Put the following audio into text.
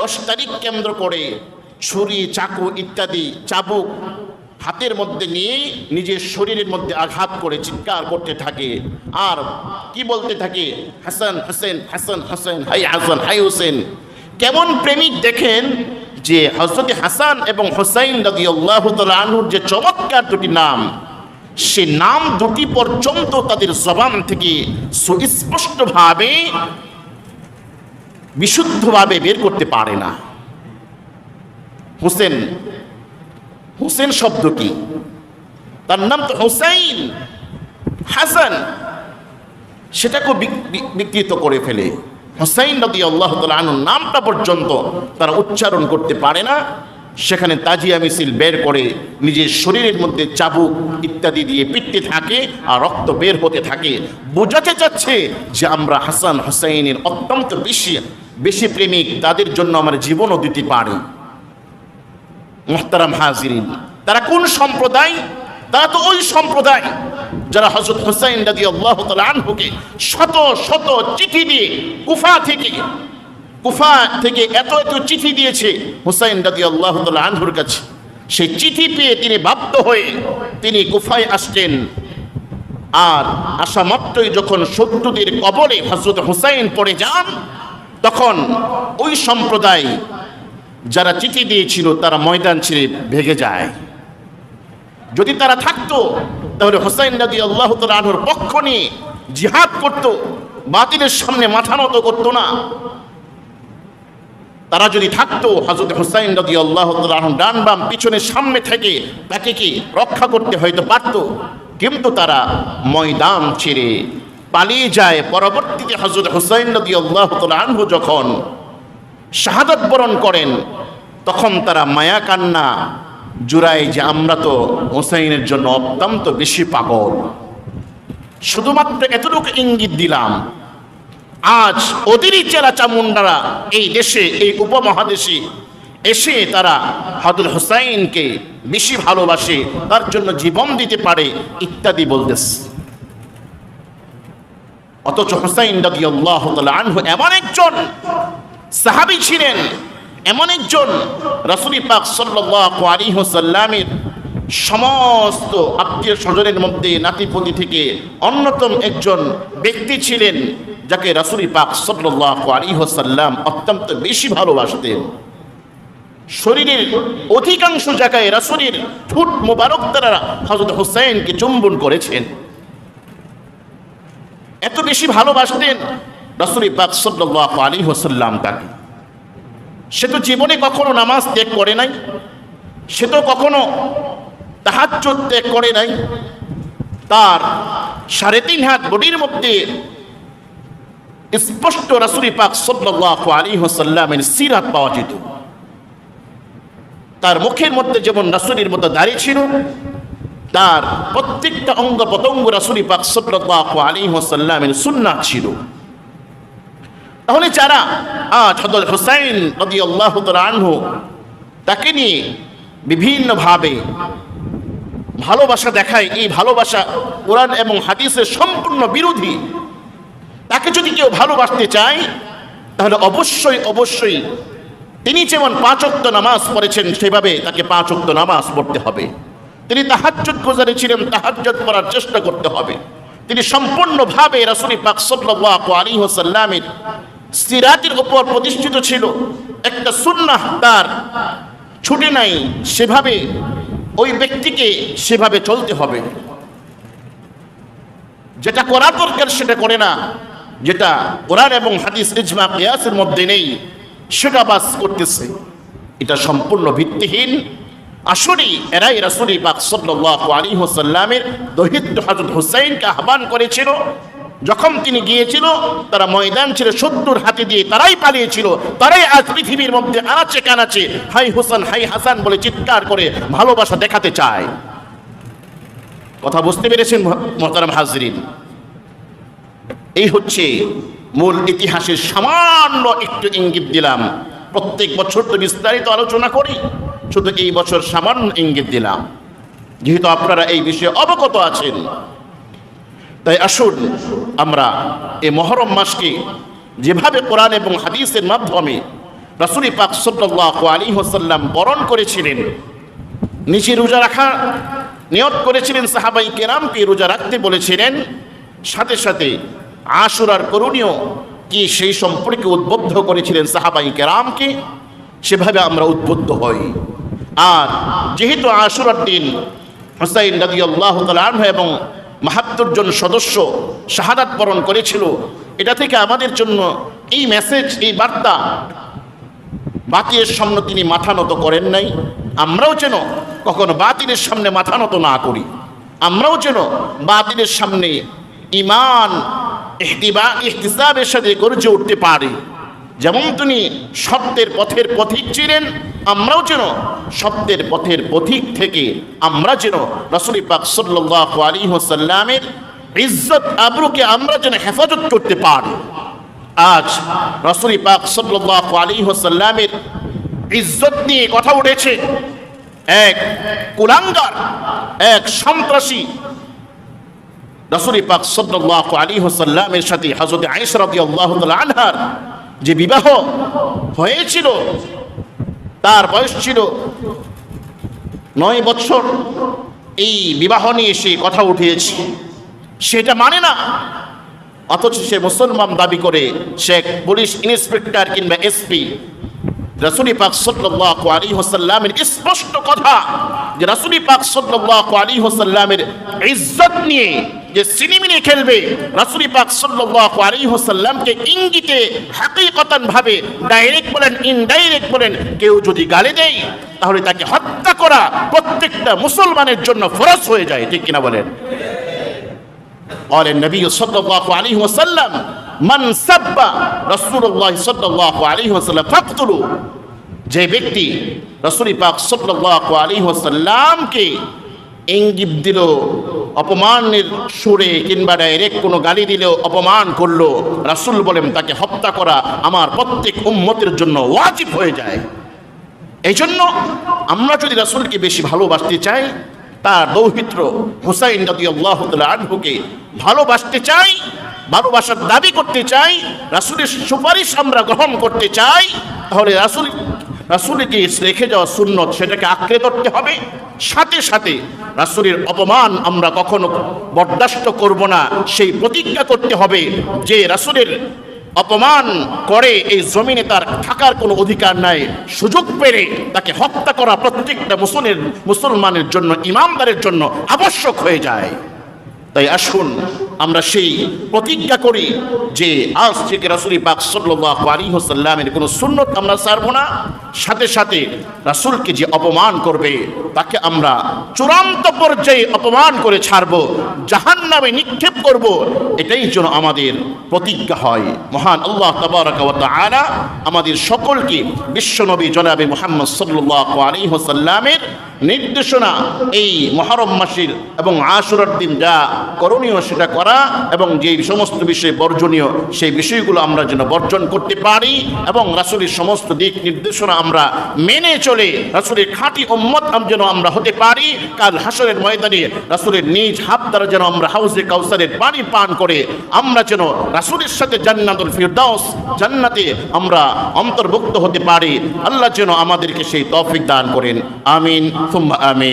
দশ তারিখ কেন্দ্র করে ছুরি, চাকু ইত্যাদি চাবুক হাতের মধ্যে নিয়ে নিজের শরীরের মধ্যে আঘাত করে চিৎকার করতে থাকে। আর কি বলতে থাকে? Hasan, Hossain Hasan, Hossain, hi Hasan, hi Hossain. কেমন প্রেমিক দেখেন যে হজরত হাসান এবং হোসাইন রাজি আল্লাহ আনহুর যে চমৎকার দুটি নাম, সে নাম দুটি পর্যন্ত তাদের জবান থেকে সুস্পষ্টভাবে বিশুদ্ধভাবে বের করতে পারে না। হোসেন হোসেন শব্দ কি? তার নাম তো হোসাইন, হাসান। সেটাকে বিক- বিক- বিকৃত করে ফেলে। হোসাইন নদী আল্লাহ আনুর নামটা পর্যন্ত তারা উচ্চারণ করতে পারে না। সেখানে তাজিয়া মিছিল বের করে নিজের শরীরের মধ্যে চাবুক ইত্যাদি দিয়ে পিটতে থাকে আর রক্ত বের হতে থাকে। বোঝাতে চাচ্ছে যে আমরা হাসান হোসাইনের অত্যন্ত বেশি বেশি প্রেমিক, তাদের জন্য আমার জীবনও দিতে পারি। মোহতারাম হাজিরিন, তারা কোন সম্প্রদায়? তারা তো ওই সম্প্রদায় যারা হজরত হোসাইন রাজি আল্লাহ আনহুকে শত শত চিঠি দিয়ে কুফা থেকে কুফা থেকে এত এত চিঠি দিয়েছে হোসাইন রাজি আল্লাহ আনহুর কাছে। সেই চিঠি পেয়ে তিনি বাধ্য হয়ে তিনি কুফায় আসছেন আর আসা মাত্রই যখন শত্রুদের কবলে হজরত হুসাইন পড়ে যান, তখন ওই সম্প্রদায় যারা চিঠি দিয়েছিল তারা ময়দান ছেড়ে ভেগে যায়। যদি তারা থাকতো, তাহলে হোসাইন নদী আল্লাহ আনহুর পক্ষ নিয়ে জিহাদ করত, বাতিলের সামনে মাথা নত করতো না। তারা যদি থাকতো হজরত হোসাইন নদী আল্লাহ ডান বাম পিছনের সামনে থেকে তাকে কি রক্ষা করতে হয়তো পারত? কিন্তু তারা ময়দান ছেড়ে পালিয়ে যায়। পরবর্তীতে হজরত হোসাইন নদী আল্লাহ আনহু যখন শাহাদত বরণ করেন, তখন তারা মায়া কান্না জুড়ায় যে আমরা তো হোসাইনের জন্য অত্যন্ত বেশি পাগল। শুধুমাত্র এতটুকু ইঙ্গিত দিলাম আজ ওদেরই চেরা চামুন্ডারা এই দেশে, এই উপমহাদেশে এসে তারা হাদুল হোসাইনকে বেশি ভালোবাসে, তার জন্য জীবন দিতে পারে ইত্যাদি বলতেছে। অথচ হোসাইন রাজি আল্লাহ আনহু এমন একজন সাহাবি ছিলেন, এমন একজন রাসুলি পাক সাল্লাল্লাহু সমস্ত আত্মীয় স্বজনের মধ্যে নাতিপতি থেকে অন্যতম একজন ব্যক্তি ছিলেন। যাকে রাসুলি পাক সাল্লাল্লাহু আলাইহি ওয়াসাল্লাম অত্যন্ত বেশি ভালোবাসতেন। শরীরের অধিকাংশ জায়গায় রাসুলের ঠুট মোবারক দ্বারা হজরত হোসেনকে চুম্বন করেছেন। এত বেশি ভালোবাসতেন রসুল পাক সাল্লাল্লাহু আলাইহি ওয়াসাল্লাম তাকে। সে তো জীবনে কখনো নামাজ ত্যাগ করে নাই, সে তো কখনো তাহাজ্জুদ ত্যাগ করে নাই, তার সাড়ে তিন হাত বডির মধ্যে স্পষ্ট রাসুল পাক সাল্লাল্লাহু আলাইহি ওয়াসাল্লামের সিরাত পাওয়া যেত। তার মুখের মধ্যে যেমন রাসুলের মতো দাঁড়িয়ে ছিল, তার প্রত্যেকটা অঙ্গ প্রত্যঙ্গ রাসুলি পাক সাল্লাল্লাহু আলাইহি ওয়াসাল্লামের সুন্নাহ ছিল। তাহলে যারা আজ হযরত হুসাইন রাদিয়াল্লাহু তাআলা আনহু, তাকে নিয়ে বিভিন্নভাবে ভালোবাসা দেখায়, এই ভালোবাসা কোরআন এবং হাদিসের সম্পূর্ণ বিরোধী তাকে যদি কেউ ভালোবাসতে চায়, তাহলে অবশ্যই অবশ্যই তিনি যেমন পাঁচ ওয়াক্ত নামাজ পড়েছেন, সেভাবে তাকে পাঁচ ওয়াক্ত নামাজ পড়তে হবে। তিনি তাহাজ্জুদ গুজারি ছিলেন, তাহাজ্জুদ করার চেষ্টা করতে হবে। তিনি সম্পূর্ণভাবে রাসূল পাক সাল্লাল্লাহু আলাইহি ওয়াসাল্লামের সিরাতের উপর প্রতিষ্ঠিত ছিল। একটা সুন্নাহ তার ছুটে নাই, সেভাবে ওই ব্যক্তিকে সেভাবে চলতে হবে। যেটা করা দরকার, সেটা করে না। যেটা কোরআন এবং হাদিস ইজমা কিয়াসের মধ্যে নেই, সেটা বাস করতেছে। এটা সম্পূর্ণ ভিত্তিহীন। আসলে এরাই রাসুলি পাক সাল্লাল্লাহু আলাইহি ওয়াসাল্লামের দহিত হযরত হুসাইনকে আহ্বান করেছিল। যখন তিনি গিয়েছিল, তারা ময়দান ছেড়ে শত্রুর হাতে দিয়ে তারাই পালিয়েছিল। তারাই আজ পৃথিবীর মধ্যে আনাচে কানাচে হাই হোসেন, হাই হাসান বলে চিৎকার করে ভালোবাসা দেখাতে চায়। কথা বুঝতে পেরেছেন মোহতারাম হাজরিন? এই হচ্ছে মূল ইতিহাসের সামান্য একটু ইঙ্গিত দিলাম। প্রত্যেক বছর তো বিস্তারিত আলোচনা করি, শুধু এই বছর সামান্য ইঙ্গিত দিলাম। যেহেতু আপনারা এই বিষয়ে অবগত আছেন, তাই আসুন আমরা এই মহরম মাসকে যেভাবে কোরআন এবং হাদিসের মাধ্যমে রাসুল পাক সাল্লাহ আলী হোসাল্লাম বরণ করেছিলেন, নিজে রোজা রাখা, নিয়ত করেছিলেন সাহাবাই কেরামকে রোজা রাখতে বলেছিলেন, সাথে সাথে আশুরার করণীয় কি সেই সম্পর্কে উদ্বুদ্ধ করেছিলেন সাহাবাই কেরামকে? সেভাবে আমরা উদ্বুদ্ধ হই। আর যেহেতু আশুরার দিন হুসাইন নদী আল্লাহ আনহু এবং মাহাত্তরজন সদস্য শাহাদাত বরণ করেছিল, এটা থেকে আমাদের জন্য এই মেসেজ এই বার্তা বাতিলের সামনে তিনি মাথা নত করেন নাই। আমরাও যেন কখনো বাতিলের সামনে মাথা নত না করি। আমরাও যেন বাতিলের সামনে ইমান ইহতিবা, ইহতিসাবের সাথে গর্জে উঠতে পারে। যেমন তিনি সত্যের পথের পথিক ছিলেন, আমরাও যেন সত্যের পথের পথিক থেকে আমরা যেন রসুল পাক সাল্লাহ আলী হোসাল্লামের ইজ্জত, আবরুকে আমরা যেন হেফাজত করতে পারি। আজ রসুল পাক সাল্লাহ আলী হোসাল্লামের ইজ্জত নিয়ে কথা উঠেছে। এক কুলাঙ্গার, এক সন্ত্রাসী রসুল পাক সাল্লাহ আলী হোসাল্লামের সাথে হজরত আইসরাদি আল্লাহ আনহার যে বিবাহ হয়েছিল, তার বয়স ছিল নয় বছর, এই বিবাহ নিয়ে সে কথা উঠিয়েছে। সেটা মানে না, অথচ সে মুসলমান দাবি করে সে পুলিশ ইন্সপেক্টর কিংবা এসপি, রাসুলি পাক সাল্লাল্লাহু আলাইহি ওয়াসাল্লামের স্পষ্ট কথা যে রাসুলি পাক সাল্লাল্লাহু আলাইহি ওয়াসাল্লামের ইজ্জত নিয়ে যে সিনেমিনে খেলবে, রাসুলি পাক সাল্লাহ আলী হোসাল্লামকে ইঙ্গিতে হাকিকতান ভাবে ডাইরেক্ট বলেন ইনডাইরেক্ট বলেন, কেউ যদি গালি দেয়, তাহলে তাকে হত্যা করা প্রত্যেকটা মুসলমানের জন্য ফরজ হয়ে যায়, ঠিক কিনা বলেন? বলেন নবী সাল্লাহ আলী হোসাল্লাম মান সাব্বা রসুল্লাহ সাল্লাহ আলী হোসাল্লাম ফাকতুলু। যে ব্যক্তি রসুলি পাক সাল্লাহ আলী হোসাল্লামকে ইঙ্গিত দিল অপমানের সুরে কিংবা ডাইরেক্ট কোনো গালি দিলেও অপমান করল, রাসূল বলেন, তাকে হত্যা করা আমার প্রত্যেক উম্মতের জন্য ওয়াজিব হয়ে যায়। এই জন্য আমরা যদি রাসূলকে বেশি ভালোবাসতে চাই, তার দৌহিত্র হুসাইন নদী আল্লাহ আনহুকে ভালোবাসতে চাই, ভালোবাসার দাবি করতে চাই, রাসূলের সুপারিশ আমরা গ্রহণ করতে চাই, তাহলে রাসূল রাসূলকে রেখে যাওয়া সুন্নত সেটাকে আঁকড়ে ধরতে হবে। সাথে সাথে রাসূলের অপমান আমরা কখনো বরদাস্ত করব না। সেই প্রতিজ্ঞা করতে হবে যে রাসূলের অপমান করে এই জমিনে তার থাকার কোনো অধিকার নাই। সুযোগ পেরে তাকে হত্যা করা প্রত্যেকটা মুসলিমের মুসলমানের জন্য ইমামদারের জন্য আবশ্যক হয়ে যায়। তাই আসুন আমরা সেই প্রতিজ্ঞা করি যে আজ থেকে রাসুল পাক সাল্লাহ আলী হোসাল্লামের কোনো সুন্নত আমরা ছাড়বো না। সাথে সাথে রাসুলকে যে অপমান করবে, তাকে আমরা চূড়ান্ত পর্যায়ে অপমান করে ছাড়বো জাহান নামে নিক্ষেপ করব, এটাই যেন আমাদের প্রতিজ্ঞা হয়। মহান আল্লাহ তাবারকালা আমাদের সকলকে বিশ্বনবী জনাবে মোহাম্মদ সাল্লাহ আলী হোসাল্লামের নির্দেশনা এই মহরম মাসের এবং আশুরার দিন যা করণীয় সেটা করা এবং যে সমস্ত বিষয়ে বর্জনীয় সেই বিষয়গুলো আমরা যেন বর্জন করতে পারি এবং রাসুলের সমস্ত দিক নির্দেশনা আমরা মেনে চলে রাসুলের খাঁটি উম্মত যেন আমরা হতে পারি। কাল হাসরের ময়দানে রাসুলের নিজ হাত দ্বারা যেন আমরা হাউসে কাউসারের পানি পান করে আমরা যেন রাসুলের সাথে জান্নাতুল ফিরদাউস, জান্নাতে আমরা অন্তর্ভুক্ত হতে পারি। আল্লাহ যেন আমাদেরকে সেই তৌফিক দান করেন। আমিন। আমিন।